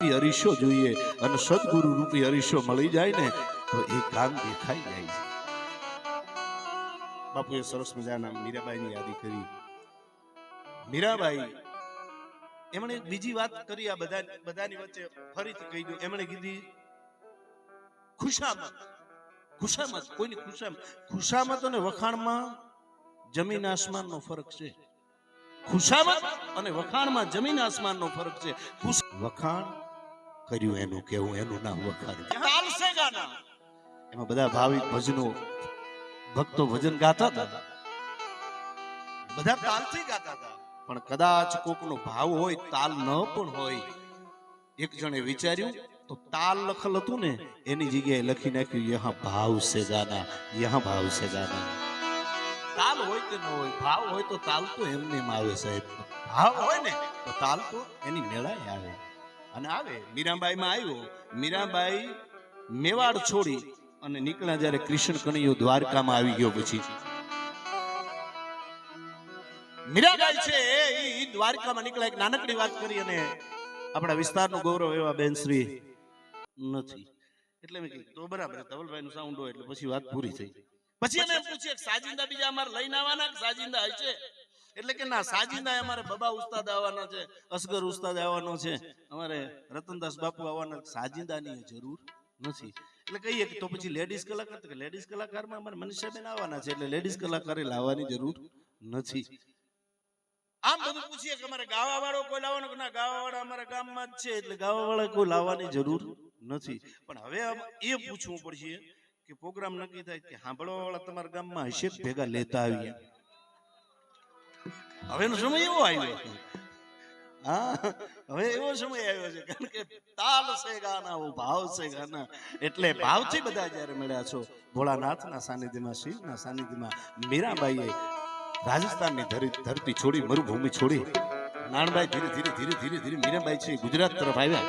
હરીશો જોઈએ અને સદગુરુ રૂપી હરીશો મળી જાય ને, તો એ કામ દેખાઈ જાય છે. બાપુએ સરસ મજાના મીરાબાઈની યાદી કરી. મીરાબાઈ, એમણે બીજી વાત કરી આ બધા, બધાની વચ્ચે ફરીથી કહી દઉં. એમણે કીધી, ખુશામત ખુશામત, કોઈની ખુશામત? ખુશામત અને વખાણમાં જમીન આસમાનનો ફરક છે. ખુશામત અને વખાણમાં જમીન આસમાનનો ફરક છે. વખાણ કર્યું એનું કેવું એનું નામ વખાણ ગાના. એમાં બધા ભાવિક ભજનો ભક્તો ભજન ગાતા હતા. બધા તાલથી ગાતા હતા. પણ કદાચ કોકનો ભાવ હોય તાલ ન પણ હોય. એક જણે વિચાર્યું તો તાલ લખલ હતું ને એની જગ્યાએ લખી નાખ્યું યહા ભાવ સે ગાના યહા ભાવ સે ગાના. તાલ હોય કે ન હોય ભાવ હોય તો તાલ તો એમને એમ આવે સાહેબ. ભાવ હોય ને? તો તાલ તો એની મેળાએ આવે. અને આવે. મીરાબાઈ માં આવ્યો. મીરાબાઈ મેવાડ છોડી અને નીકળ્યા જ્યારે કૃષ્ણ કનૈયો દ્વારકામાં આવી ગયો પછી. મીરાબાઈ છે એ દ્વારકામાં નીકળ્યા. એક નાનકડી વાત કરી અને આપણા વિસ્તારનું ગૌરવ એવા બેન શ્રી નથી. એટલે મેં કીધું તો બરાબર ધવલભાઈ નું સાઉન્ડ હોય એટલે પછી વાત પૂરી થઈ. પછી એને પૂછીએ સાજિંદા બીજા અમારે લઈને આવવાના કે સાજિંદા હશે? એટલે કે ના સાજિંદા અમારે બબા ઉસ્તાદ આવવાના છે અસગર ઉસ્તાદ આવવાનો છે. અમારે રતનદાસ બાપુ આવવાના. સાજિંદાની જરૂર નથી. એટલે કહીએ કે તો પછી લેડીઝ કલાકાર કે લેડીઝ કલાકારમાં અમારે મનીષાબેન આવવાના છે એટલે લેડીઝ કલાકારે લાવવાની જરૂર નથી. આમ બધું પૂછીએ કે અમારે ગાવા વાળો કોઈ લાવવાનો કે ના ગાવા વાળા અમારા ગામમાં જ છે એટલે ગાવા વાળા કોઈ લાવવાની જરૂર નથી. પણ હવે એ પૂછવું પડશે કે પ્રોગ્રામ નક્કી થાય કે સાંભળવા વાળા તમારા ગામમાં હશે ભેગા લેતા આવીએ. હવેનો સમય એવો આવ્યો. હવે એવો સમય આવ્યો છે, કારણ કે તાલ છે ગાના ભાવ છે ગાના. એટલે ભાવથી બધા જ્યારે મળ્યા છો, ભોળાનાથના સાનિધ્યમાં, શિવના સાનિધ્યમાં, મીરાબાઈએ રાજસ્થાનની ધરી- ધરતી છોડી, મરુભૂમિ છોડી નાનભાઈ ધીરે ધીરે ધીરે ધીરે ધીરે મીરાબાઈ છે ગુજરાત તરફ આવ્યા.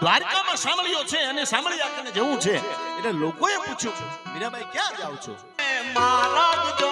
દ્વારકામાં સાંભળ્યો છે અને સાંભળી આપણને જવું છે. એટલે લોકોએ પૂછ્યું, મીરાબાઈ, ક્યાં જાવ છો? મહારાજ જો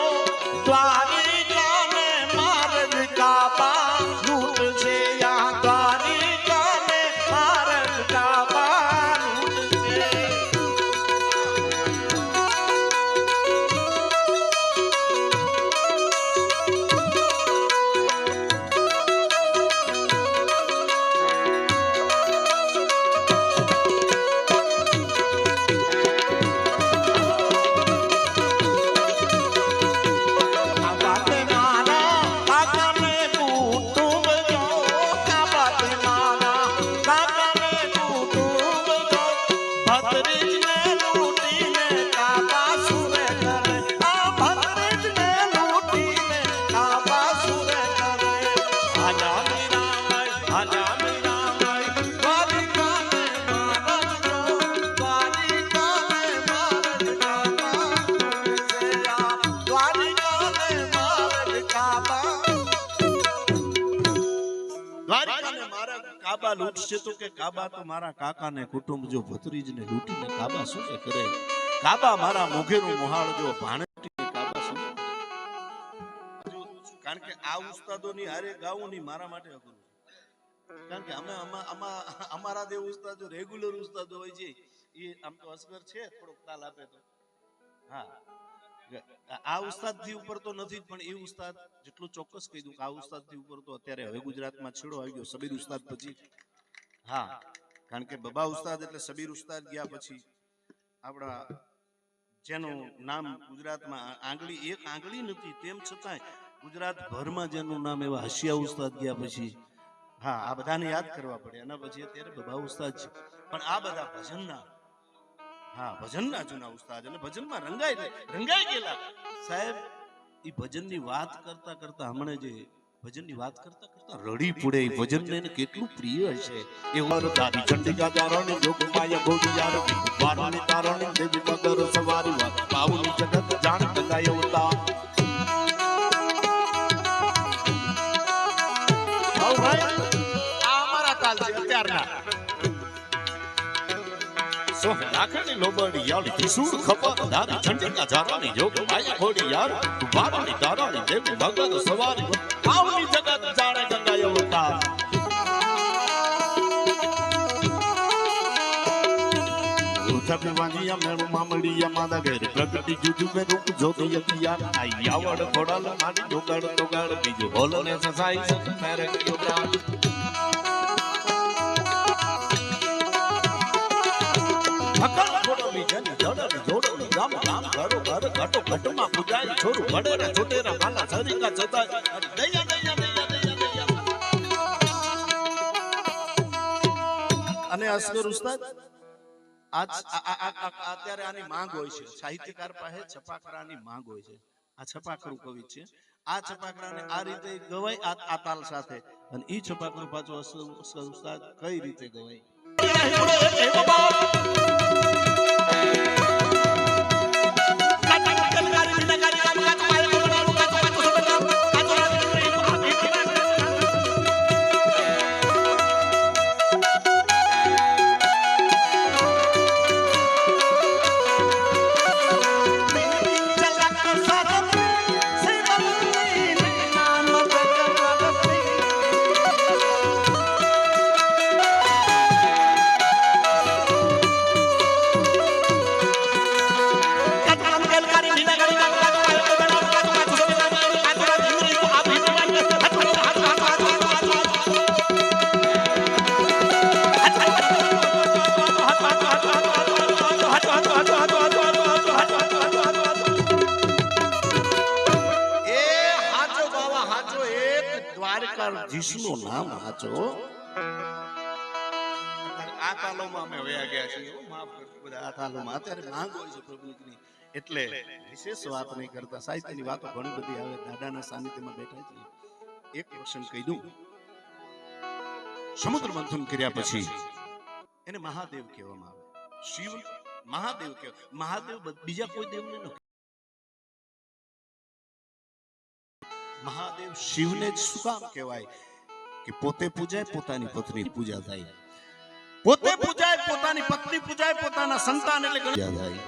કાબા લૂંટશે તો કે કાબા તો મારા કાકાને કુટુંબ જો ભત્રીજને લૂંટીને કાબા શું છે કરે? કાબા મારા મોઘેનું મોહાળ જો ભાણે કાબા કારણ કે આ ઉસ્તાદોની હારે ગાવું ની મારા માટે અઘરું કારણ કે અમા- અમારા દેવ ઉસ્તાદો, રેગ્યુલર ઉસ્તાદો હોય છે. એ આમ તો અસગર છે, થોડોક તાલ આપે તો. હા. આ ઉસ્તાદથી ઉપર તો નથી પણ એ ઉસ્તાદ જેટલું ચોક્કસ કહી દઉં કે આ ઉસ્તાદથી ઉપર તો અત્યારે હવે ગુજરાતમાં છેડો આવી ગયો, સબીર ઉસ્તાદ પછી. હા, કારણ કે બબા ઉસ્તાદ એટલે સબીર ઉસ્તાદ ગયા પછી આપણા જેનું નામ ગુજરાતમાં આંગળી, એક આંગળી નથી, તેમ છતાંય ગુજરાત ભરમાં જેનું નામ એવા હસિયા ઉસ્તાદ ગયા પછી, હા, આ બધાને યાદ કરવા પડે, એના પછી અત્યારે બબા ઉસ્તાદ છે. પણ આ બધા ભજનના હા, ભજનના જૂના ઉસ્તાદ અને ભજનમાં રંગાઈ ગઈ- રંગાઈ ગયેલા. સાહેબ એ ભજનની વાત કરતા કરતા હમણાં જે ભજનની વાત કરતા કરતા રડી પડે એ ભજન એને કેટલું પ્રિય હશે વાર તારી ચંડિકા તારણ જોગ માયા ગોડી યાર વારણી તારણ, દેવી મગર સવારી પાવની જગત જાણ ગંગાય અવતાર સોહ નાખેલી લોબડી યાળી ત્રિશુળ ખપર ધારી ઝંડકા ઝારાની જોગ માય ઘોડી યાર, વારાણી તારાણી દેવી ભગત સવારી. આવની જગત જાણે ગંગા અવતાર થપવાનીયા બીજો હોલને ગામ ગામ ઘરો ઘર ઘટો ઘટમાં પૂજાય છોરું ઘડેરા છોટેરા ભાલા સરિંગા જતા દયા દયા અને અસગર ઉસ્તાદ અત્યારે આની માંગ હોય છે સાહિત્યકાર પાસે છપાકરાની માંગ હોય છે આ છપાકરું કવિ છે આ છપાકરાને આ રીતે ગવાય આ આ તાલ સાથે અને ઈ છપાકરું પાછું કઈ રીતે ગવાય દ્વારકાધીશનું નામ હાચો વાત ઘણી બધી આવે. દાદાના કહી દઉં સમુદ્ર મંથન કર્યા પછી એને મહાદેવ કહેવામાં આવે. શિવ, મહાદેવ કહેવાય. મહાદેવ બીજા કોઈ દેવને મહાદેવ શિવને જ શું કામ કહેવાય? કે પોતે પૂજાય પોતાની પત્ની પૂજા થાય. પોતે પૂજાય પોતાની પત્ની પૂજાય પોતાના સંતાન એટલે પૂજા થાય.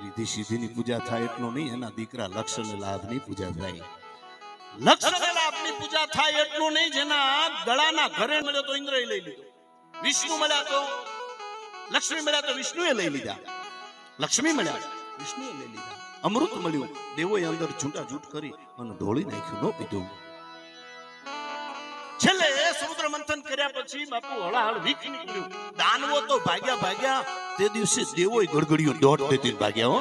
રીધિ સિદ્ધિની પૂજા થાય એટલો નહીં એના દીકરા લક્ષ્ય લાભની પૂજા થાય. લક્ષ્ય લાભની પૂજા થાય એટલું નહીં જેના ગળાના ઘરે મળ્યો તો ઇન્દ્રએ લઈ લીધો. વિષ્ણુ મળ્યા તો લક્ષ્મી મળ્યા તો વિષ્ણુએ લઈ લીધા. લક્ષ્મી મળ્યા વિષ્ણુએ લઈ લીધા. અમૃત મળ્યું. દેવોએ અંદર ઝૂંટા ઝૂંટ કરી અને ઢોળી નાખ્યું, ન પીધું. છેલ્લે સમુદ્ર મંથન કર્યા પછી બાપુ હળાહળ વીક નીકળ્યું. દાનવો તો ભાગ્યા ભાગ્યા તે દિવસે દેવોએ ગડગડીઓ દોઢ દેતી ભાગ્યા, હો.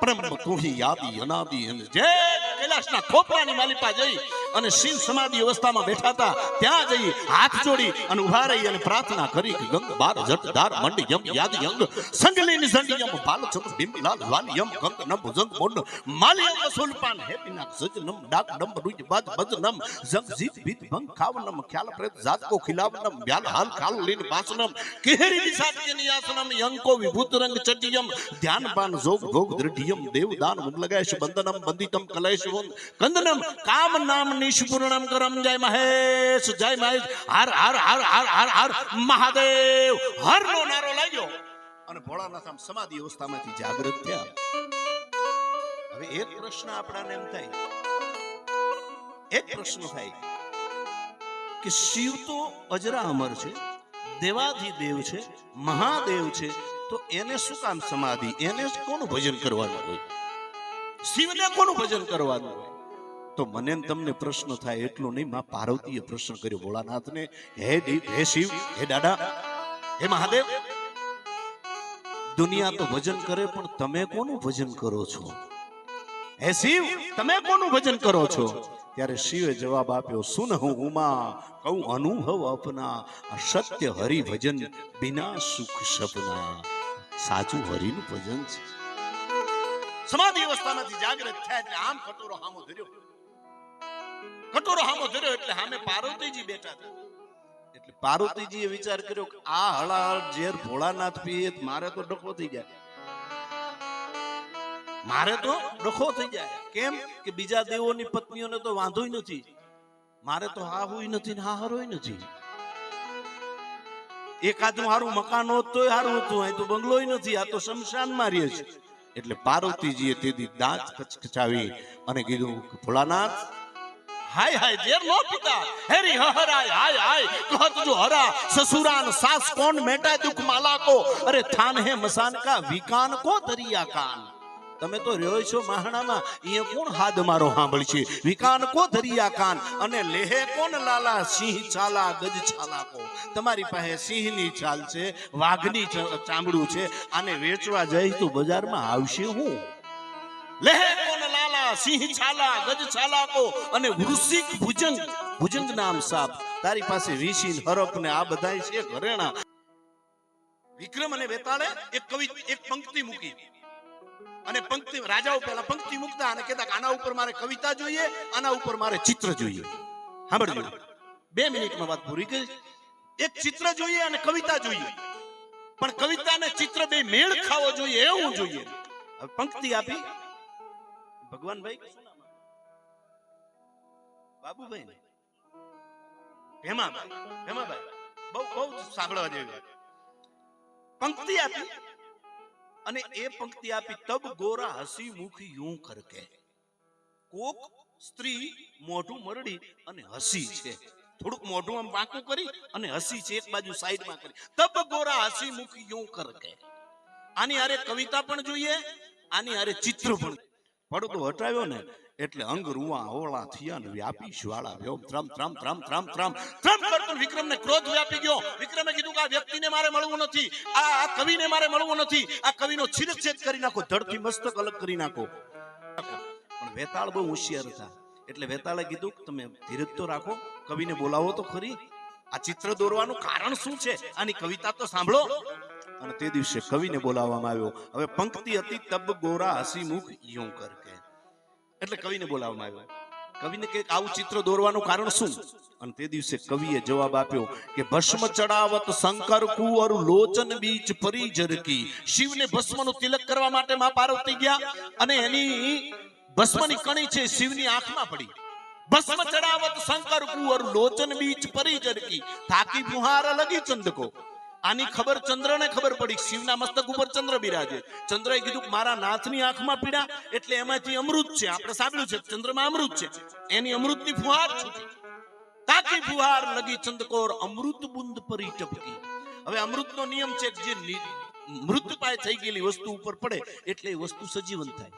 પરમ તુહી, યાદી, અનાદી અને જે કૈલાસના ખોપરાની માલિપા જઈ અને શિવ સમાધિ અવસ્થામાં બેઠા હતા. ત્યાં જઈ હાથ જોડી અને ઊભા રહી અને પ્રાર્થના કરી કે ગંગ બાર જટ ધાર મંડી યમ યાદી અંગ સંગલીન સંડિયમ બાલચંદ્ર લાલ યમ, ગંગ નમ જંગ મોડ માલિયમ સુલપાન સજ નમ, ડાક ડમ રૂજ બાદ નમ. જંગ જીત, ભીત, ભંગ ખાવનમ ખ્યાલ પ્રેત જાત કો ખિલાવનમ વ્યાલ, હાલ, ખાલ લીન બાસનમ કેહરી વિસાતી નિયાસનમ યંકો વિભૂત રંગ ચટિયમ ધ્યાન, પાન, જોગ, ભોગ દૃઢિયમ દેવદાન મુગલગેશ બંદનમ બંદિતમ કલેશ કંદનમ, કામ, નામ નિષ્પૂર્ણમ કરમ જય મહેશ જય મહેશ હર હર હર હર હર હર મહાદેવ હર નો નારો લાગ્યો અને ભોળાનાથ આમ સમાધિ અવસ્થામાંથી જાગૃત થયા. હવે એક પ્રશ્ન આપણાને એમ થાય. એક પ્રશ્ન થાય કે શિવ તો અજરા અમર છે દેવાધી દેવ છે, મહાદેવ છે, તો એને શું કામ સમાધિ? એને કોનું ભજન કરવાનું હોય? શિવને કોનું ભજન કરવાનું હોય? તો મને તમને પ્રશ્ન થાય એટલો નહીં. માં પાર્વતીએ પ્રશ્ન કર્યો, ભોળાનાથને, હે હે શિવ, હે દાદા, હે મહાદેવ, દુનિયા તો ભજન કરે, પણ તમે કોનું ભજન કરો છો? હે શિવ, તમે કોનું ભજન કરો છો? ત્યારે શિવે જવાબ આપ્યો, સુન હું ઉમા કહું અનુભવ અપના સત્ય હરિ ભજન બિના સુખ સપના. સાચું હરિનું ભજન છે. સમાધિ અવસ્થામાંથી જાગૃત થયા એટલે આમ કટોરો હામો ધર્યો. કટોરો હામો ધર્યો એટલે સામે પાર્વતીજી બેઠા હતા. એટલે પાર્વતીજીએ વિચાર કર્યો કે આ હળાહળ ઝેર ભોળાનાથ પીએ મારે તો ડખો થઈ જાય. મારે તો ડખો થઈ જાય. કેમ? કે બીજા દેવોની પત્નીઓને તો વાંધો નથી. મારે તો હા હોય નથી ને હા હરોય નથી. એકાદું હારું મકાન હોત તોય હારું હતું. અહીં તો બંગલો નથી. આ તો શમશાન મારીએ છે. એટલે પાર્વતીજીએ તેથી દાંત કચકચાવી અને કીધું ભોળાનાથ હાય હાય, ઝેર નો પીતા. હેરી હહરાય હાય હાય. કહત જો, હરા, સસુરાન સાસ કોણ મેટા દુખ માલા કો અરે, થાન હે મસાન કા વિકાન કો દરિયા કાન? તમે તો રહ્યો છો મહાણામાં અહીંયા કોણ હાદ મારો સાંભળશે? વિકાન કો ધરિયા કાન? અને લેહે કોણ લાલા સિંહ ચાલા, ગજ છાલા કો? તમારી પાસે સિંહની ચાલ છે, વાઘની ચામડું છે, આને વેચવા જઈશ તો બજારમાં આવશે હું. લેહે સિંહ છાલા, ગજ છાલા અને વૃશ્ચિક ભુજંગ ભુજંગ નામ સાપ. તારી પાસે ઋષિ ને હરપ ને આ બધા છે ઘરેણા. વિક્રમ અને વેતાળે એક કવિ, એક પંક્તિ મૂકી. અને પંક્તિ, રાજાઓ પહેલા પંક્તિ મૂકતા અને કહેતા આના ઉપર મારે કવિતા જોઈએ, આના ઉપર મારે ચિત્ર જોઈએ. સાંભળજો. બે મિનિટમાં વાત પૂરી કરી. એક ચિત્ર જોઈએ અને કવિતા જોઈએ. પણ કવિતા ને ચિત્ર બે મેળ ખાવો જોઈએ એવું જોઈએ. પંક્તિ આપી. ભગવાનભાઈ? શું નામ? બાબુભાઈ ને? હેમાભાઈ હેમાભાઈ, બહુ બહુ સાંભળવા જેવી વાત. પંક્તિ આપી અને એ પંક્તિ આપી, તબ ગોરા હસી મુખ यूं કરકે? કોક સ્ત્રી મોઢું મરડી અને હસી છે. થોડુંક મોઢું આમ વાંકું કરી અને હસી છે, એક બાજુ સાઈડમાં કરી. તબ ગોરા હસી મુખી યુ કરકે? આની હારે કવિતા પણ જોઈએ, આની હારે ચિત્ર પણ પડદો હટાવ્યો ને, એટલે અંગ રૂવા હોળા, થયા ને વ્યાપી શ્વાળા વ્યો ત્રમ ત્રમ ત્રમ ત્રમ ત્રમ. ત્રમ કરતો વિક્રમને ક્રોધ વ્યાપી ગયો. વિક્રમે કીધું કે આ વ્યક્તિને મારે મળવું નથી. આ કવિને મારે મળવું નથી. આ કવિનો છિદછેદ કરી નાખો, ધડથી મસ્તક અલગ કરી નાખો. પણ વેતાળ બહુ હોશિયાર હતા. એટલે વેતાળે કીધું કે તમે ધીરજ તો રાખો, કવિને બોલાવો તો ખરી. આ ચિત્ર દોરવાનું કારણ શું છે? આની કવિતા તો સાંભળો. અને તે દિવસે કવિને બોલાવવામાં આવ્યો. હવે પંક્તિ હતી તબ ગોરા હસી મુખ યું કરકે. એટલે કવિને બોલાવવામાં આવ્યો. કવિને કે આવું ચિત્ર દોરવાનું કારણ શું? અને તે દિવસે કવિએ જવાબ આપ્યો કે ભસ્મ ચડાવત શંકર કુંવર લોચન બીચ પરી જરકી. શિવને ભસ્મનું તિલક કરવા માટે માં પાર્વતી ગયા અને એની ભસ્મની કણી છે શિવની આંખમાં પડી. ભસ્મ ચડાવત શંકર કુંવર લોચન બીચ પરી જરકી. થાકી મુહાર લગી ચંદકો. આની ખબર ચંદ્રને ખબર પડી. શિવના મસ્તક ઉપર ચંદ્ર બિરાજે. ચંદ્રએ કીધું મારા નાથની આંખમાં પીડા. એટલે એમાંથી અમૃત છે. આપણે સાંભળ્યું છે ચંદ્રમાં અમૃત છે. એની અમૃતની ફુહાર છૂટી તાકી ફુહાર લગી ચંદકોર અમૃત બુંદ પરી ટપકી. હવે અમૃતનો નિયમ છે કે જે મૃતપાય થઈ ગયેલી વસ્તુ ઉપર પડે એટલે એ વસ્તુ સજીવન થાય.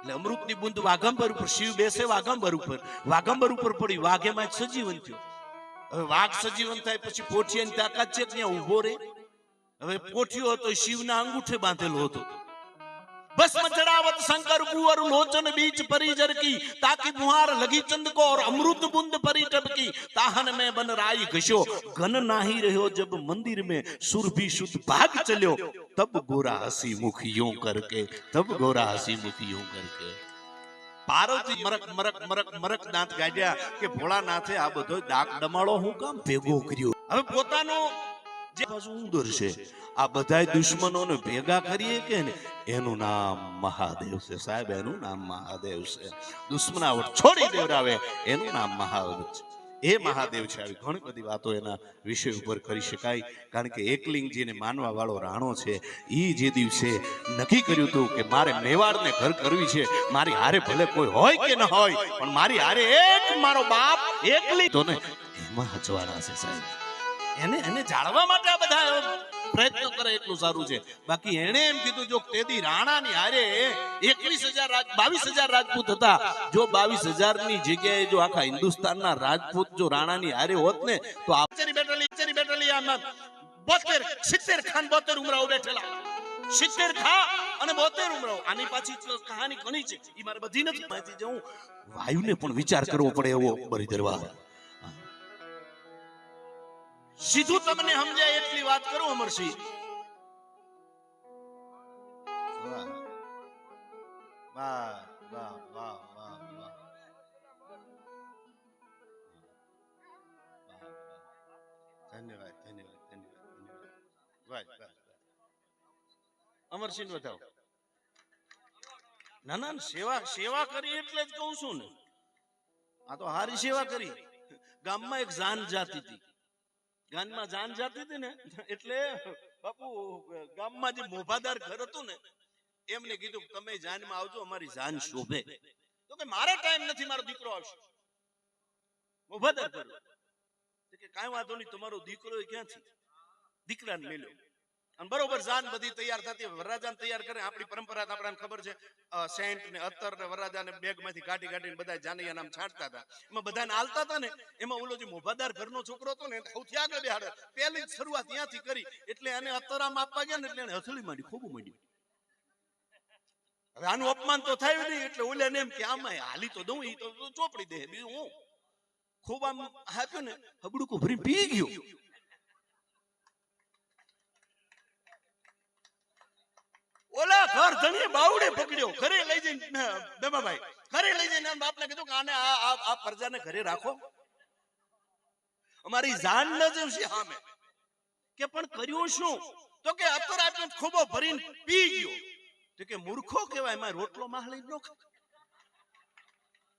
એટલે અમૃતની બુંદ વાઘંબર ઉપર શિવ બેસે વાઘંબર ઉપર. વાઘંબર ઉપર પડી. વાઘ એમાં સજીવન થયો. હવે વાઘ સજીવન થાય પછી પોઠિયાની તાકાત છે કે ત્યાં ઊભો રહે હવે પોઠિયો હતો એ શિવના અંગૂઠે બાંધેલો હતો ભસ્મ ચડાવત શંકર કુંવર લોચન બીચ પરી જરકી તાકી મુહાર લગી ચંદકોર અમૃત બુંદ પરી ટપકી તાહન में बन राई घस्यो घन नाही રહ્યો जब मंदिर में सुरभि शुद्ध भाग चल्यो तब गोरा हसी मुख यूं करके तब गोरा हसी मुख यूं करके પાર્વતી મરક મરક મરક મરક દાંત ગાડ્યા કે ભોળાનાથે આ બધો ડાક ડમાળો હું કામ ભેગો કર્યો? હવે પોતાનો જે ઉંદર છે, આ બધાય દુશ્મનોને ભેગા કરીએ કે ને એનું નામ મહાદેવ છે. સાહેબ, એનું નામ મહાદેવ છે. દુશ્મનાવટ છોડી દેવરાવે. એનું નામ મહાદેવ છે. એ મહાદેવ છે. આવી ઘણી બધી વાતો એના વિષય ઉપર કરી શકાય. કારણ કે એકલિંગજીને માનવા વાળો રાણો છે એ જે દિવસે નક્કી કર્યું હતું કે મારે મેવાડને ઘર કરવી છે, મારી હારે ભલે કોઈ હોય કે ન હોય, પણ મારી હારે એક મારો બાપ એકલી. તો ને એમાં હચવાડા છે સાહેબ. એને એને જાળવા માટે આ બધા પ્રયત્નો કરે એટલું સારું છે. બાકી એણે એમ કીધું, જો તેદી રાણાની હારે એકવીસ હજાર બાવીસ હજાર રાજપૂત હતા. જો બાવીસ હજારની જગ્યાએ જો આખા હિન્દુસ્તાનના રાજપૂત જો રાણાની હારે હોત ને, તો આપચરી બેઠેલી, ચરી બેઠેલી આમાં બોતેર, સિત્તેર ખાન બોતેર ઉમરાઓ બેઠેલા. સિત્તેર ખા અને બોતેર ઉમરાઓ. આની પાછી કહાની ઘણી છે. એ મારે બધી નથી માહિતી જવું વાયુને પણ વિચાર કરવો પડે એવો બરી દરબાર. સીધું તમને સમજાય એટલી વાત કરું અમરસિંહ ધન્યવાદ અમરસિંહ બતાવો. ના ના, સેવા સેવા કરી એટલે જ કહું છું ને. આ તો હારી સેવા કરી. ગામમાં એક જાન જાતી હતી. ગામમાં જાન જાતી હતી ને, એટલે બાપુ, ગામમાં જે મોભાદાર ઘર હતું ને, એમને કીધું, તમે જાનમાં આવજો, અમારી જાન શોભે. તો કે, મારે ટાઈમ નથી, મારો દીકરો આવશે. મોભાદાર ઘર. કે, કાંઈ વાંધો નહીં, તમારો દીકરો ક્યાંથી? દીકરાને મેલ્યો. અને બરોબર જાન બધી તૈયાર થતી વરરાજાને તૈયાર કરે, આપણી પરંપરા આપણને ખબર છે. સેન્ટ ને અત્તર ને વરરાજાને બેગમાંથી કાઢી કાઢીને બધા જાનૈયા નામ છાંટતા હતા. એમાં બધાને આલતા હતા ને, એમાં ઓલો જે મોભાદાર ઘરનો છોકરો હતો ને સૌથી આગળ બેહાડે. પહેલી જ શરૂઆત ત્યાંથી કરી, એટલે એને અત્તર આમ આપવા ગયા ને, એટલે એને હથળી માંડી, ખૂબ માંડ્યું હવે આનું અપમાન તો થયું નહીં, એટલે ઓલે એમ કે, આમાં હાલી તો દઉં એ તો ચોપડી દે, બીજું હું? ખૂબ આમ આપ્યું ને, હબડું ભરી પી ગયું. ઓલા ઘર ધણીએ બાવડે પકડ્યો. ઘરે લઈ જઈને દમાભાઈ ઘરે લઈ જઈને બાપને કીધું કે આને આ આ પ્રજાને ઘરે રાખો. અમારી જાન ન જવશે સામે. કે પણ કર્યું શું? તો કે અત્તર આપ્યો ખોબો ભરીને પી ગયો. તો કે મૂર્ખો કહેવાય, એમાં રોટલો માહળી ન ખાય